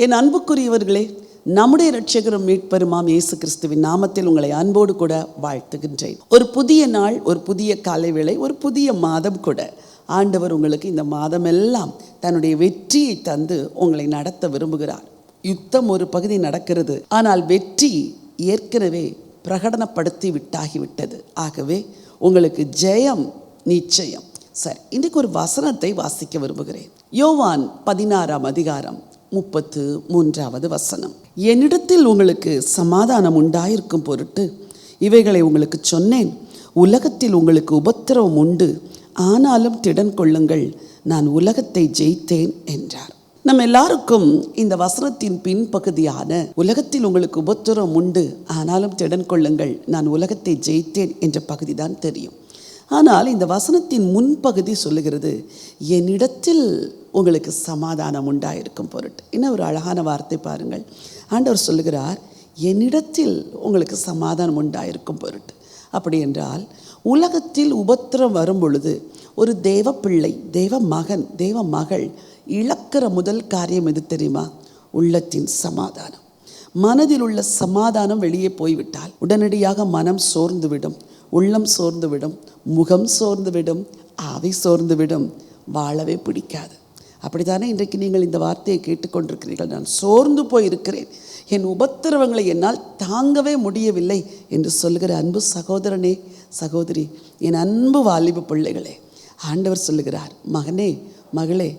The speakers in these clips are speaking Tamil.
என் அன்புக்குரியவர்களே நம்முடைய இரட்சகரும் மீட்பெருமாம் இயேசு கிறிஸ்துவின் நாமத்தில் உங்களை அன்போடு கூட வாழ்த்துகின்றேன். ஒரு புதிய நாள் ஒரு புதிய காலை வேளை ஒரு புதிய மாதம் கூட. ஆண்டவர் உங்களுக்கு இந்த மாதமெல்லாம் தன்னுடைய வெற்றியை தந்து உங்களை நடத்த விரும்புகிறார். யுத்தம் ஒரு பகுதி நடக்கிறது. ஆனால் வெற்றி ஏற்கனவே பிரகடனப்படுத்தி விட்டாகிவிட்டது. ஆகவே உங்களுக்கு ஜெயம் நிச்சயம். சரி இன்றைக்கு ஒரு வசனத்தை வாசிக்க விரும்புகிறேன். யோவான் பதினாறாம் அதிகாரம் முப்பத்து மூன்றாவது வசனம். என்னிடத்தில் உங்களுக்கு சமாதானம் உண்டாயிருக்கும் பொருட்டு இவைகளை உங்களுக்கு சொன்னேன். உலகத்தில் உங்களுக்கு உபத்திரவம் உண்டு. ஆனாலும் திடன் கொள்ளுங்கள். நான் உலகத்தை ஜெயித்தேன் என்றார். நம்ம எல்லாருக்கும் இந்த வசனத்தின் பின்பகுதியான உலகத்தில் உங்களுக்கு உபத்திரம் உண்டு. ஆனாலும் திடன் கொள்ளுங்கள். நான் உலகத்தை ஜெயித்தேன் என்ற பகுதி தான் தெரியும். ஆனால் இந்த வசனத்தின் முன்பகுதி சொல்லுகிறது என்னிடத்தில் உங்களுக்கு சமாதானம் உண்டாயிருக்கும் பொருட்டு. என்ன ஒரு அழகான வார்த்தை பாருங்கள். ஆண்டவர் சொல்லுகிறார் என்னிடத்தில் உங்களுக்கு சமாதானம் உண்டாயிருக்கும் பொருட்டு. அப்படி என்றால் உலகத்தில் உபத்திரம் வரும் பொழுது ஒரு தேவ பிள்ளை தேவ மகன் தேவ மகள் இழக்கிற முதல் காரியம் எது தெரியுமா? உள்ளத்தின் சமாதானம். மனதில் உள்ள சமாதானம் வெளியே போய்விட்டால் உடனடியாக மனம் சோர்ந்துவிடும். உள்ளம் சோர்ந்துவிடும் முகம் சோர்ந்துவிடும் ஆவி சோர்ந்துவிடும் வாழவே பிடிக்காது. அப்படித்தானே இன்றைக்கு நீங்கள் இந்த வார்த்தையை கேட்டுக்கொண்டிருக்கிறீர்கள்? நான் சோர்ந்து போயிருக்கிறேன். என் உபத்திரவங்களை என்னால் தாங்கவே முடியவில்லை என்று சொல்லுகிற அன்பு சகோதரனே சகோதரி என் அன்பு வாலிப பிள்ளைகளே ஆண்டவர் சொல்லுகிறார் மகனே மகளே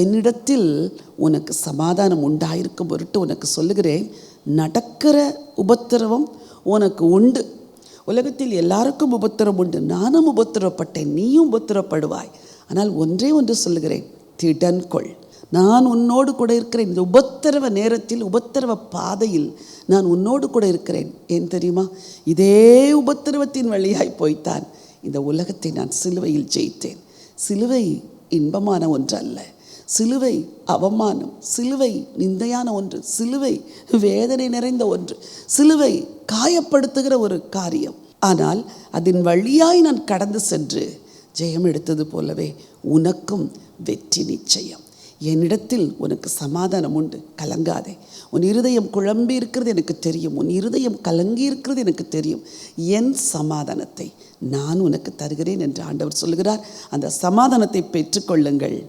என்னிடத்தில் உனக்கு சமாதானம் உண்டாயிருக்கும் பொருட்டு உனக்கு சொல்லுகிறேன் நடக்கிற உபத்திரவம் உனக்கு உண்டு. உலகத்தில் எல்லாருக்கும் உபத்திரம் உண்டு. நானும் உபத்திரப்பட்டேன். நீயும் உபத்திரப்படுவாய். ஆனால் ஒன்றே ஒன்று சொல்லுகிறேன். திடன் கொள். நான் உன்னோடு கூட இருக்கிறேன். இந்த உபத்திரவ நேரத்தில் உபத்திரவ பாதையில் நான் உன்னோடு கூட இருக்கிறேன். ஏன் தெரியுமா? இதே உபத்திரவத்தின் வழியாய் போய்த்தான். இந்த உலகத்தை நான் சிலுவையில் ஜெயித்தேன். சிலுவை இன்பமான ஒன்று அல்ல சிலுவை அவமானம். சிலுவை நிந்தையான ஒன்று. சிலுவை வேதனை நிறைந்த ஒன்று. சிலுவை காயப்படுத்துகிற ஒரு காரியம். ஆனால் அதன் வழியாய் நான் கடந்து சென்று ஜெயம் எடுத்தது போலவே உனக்கும் வெற்றி நிச்சயம். என்னிடத்தில் உனக்கு சமாதானம் உண்டு. கலங்காதே. உன் இருதயம் குழம்பி இருக்கிறது எனக்கு தெரியும். உன் இருதயம் கலங்கி இருக்கிறது எனக்கு தெரியும். என் சமாதானத்தை நான் உனக்கு தருகிறேன் என்று ஆண்டவர் சொல்லுகிறார். அந்த சமாதானத்தை பெற்றுக்கொள்ளுங்கள்.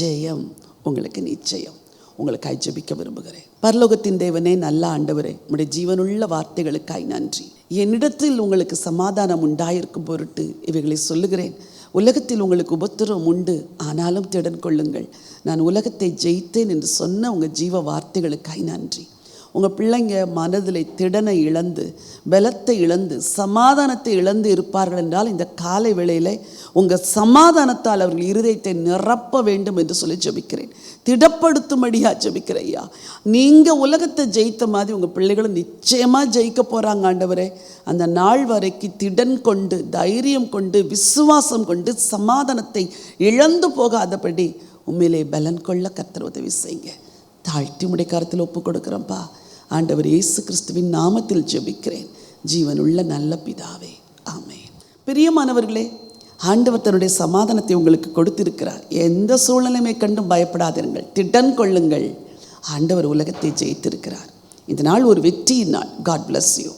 ஜெயம் உங்களுக்கு நிச்சயம். உங்களுக்காய் ஜெபிக்க விரும்புகிறேன். பரலோகத்தின் தேவனே நல்ல ஆண்டவரே உடைய ஜீவனுள்ள வார்த்தைகளுக்காய் நன்றி. என்னிடத்தில் உங்களுக்கு சமாதானம் உண்டாயிருக்கும் பொருட்டு இவைகளை சொல்லுகிறேன். உலகத்தில் உங்களுக்கு உபத்திரம் உண்டு. ஆனாலும் திடன் கொள்ளுங்கள். நான் உலகத்தை ஜெயித்தேன் என்று சொன்ன உங்கள் ஜீவ வார்த்தைகளுக்காய் நன்றி. உங்கள் பிள்ளைங்க மனதில் திடனை இழந்து பலத்தை இழந்து சமாதானத்தை இழந்து இருப்பார்கள் என்றால் இந்த காலை வேளையில் உங்கள் சமாதானத்தால் அவர்கள் இருதயத்தை நிரப்ப வேண்டும் என்று சொல்லி ஜெபிக்கிறேன். திடப்படுத்தும்படியாக ஜபிக்கிறேன் ஐயா. நீங்கள் உலகத்தை ஜெயித்த மாதிரி உங்கள் பிள்ளைகளும் நிச்சயமாக ஜெயிக்க போகிறாங்க ஆண்டவரே. அந்த நாள் வரைக்கும் திடன் கொண்டு தைரியம் கொண்டு விசுவாசம் கொண்டு சமாதானத்தை இழந்து போகாதபடி உண்மையிலே பலன் கொள்ள கர்த்தர் உதவி செய்யுங்க. தாழ்த்தி முடை கருத்தில் ஒப்பு கொடுக்குறோம்ப்பா ஆண்டவர் இயேசு கிறிஸ்துவின் நாமத்தில் ஜெபிக்கிறேன். ஜீவனுள்ள நல்ல பிதாவே ஆமே பிரியமானவர்களே ஆண்டவர் தன்னுடைய சமாதானத்தை உங்களுக்கு கொடுத்திருக்கிறார். எந்த சூழ்நிலைமை கண்டும் பயப்படாதிருங்கள். திடன் கொள்ளுங்கள். ஆண்டவர் உலகத்தை ஜெயித்திருக்கிறார். இந்த நாள் ஒரு வெற்றியின் நாள். God bless you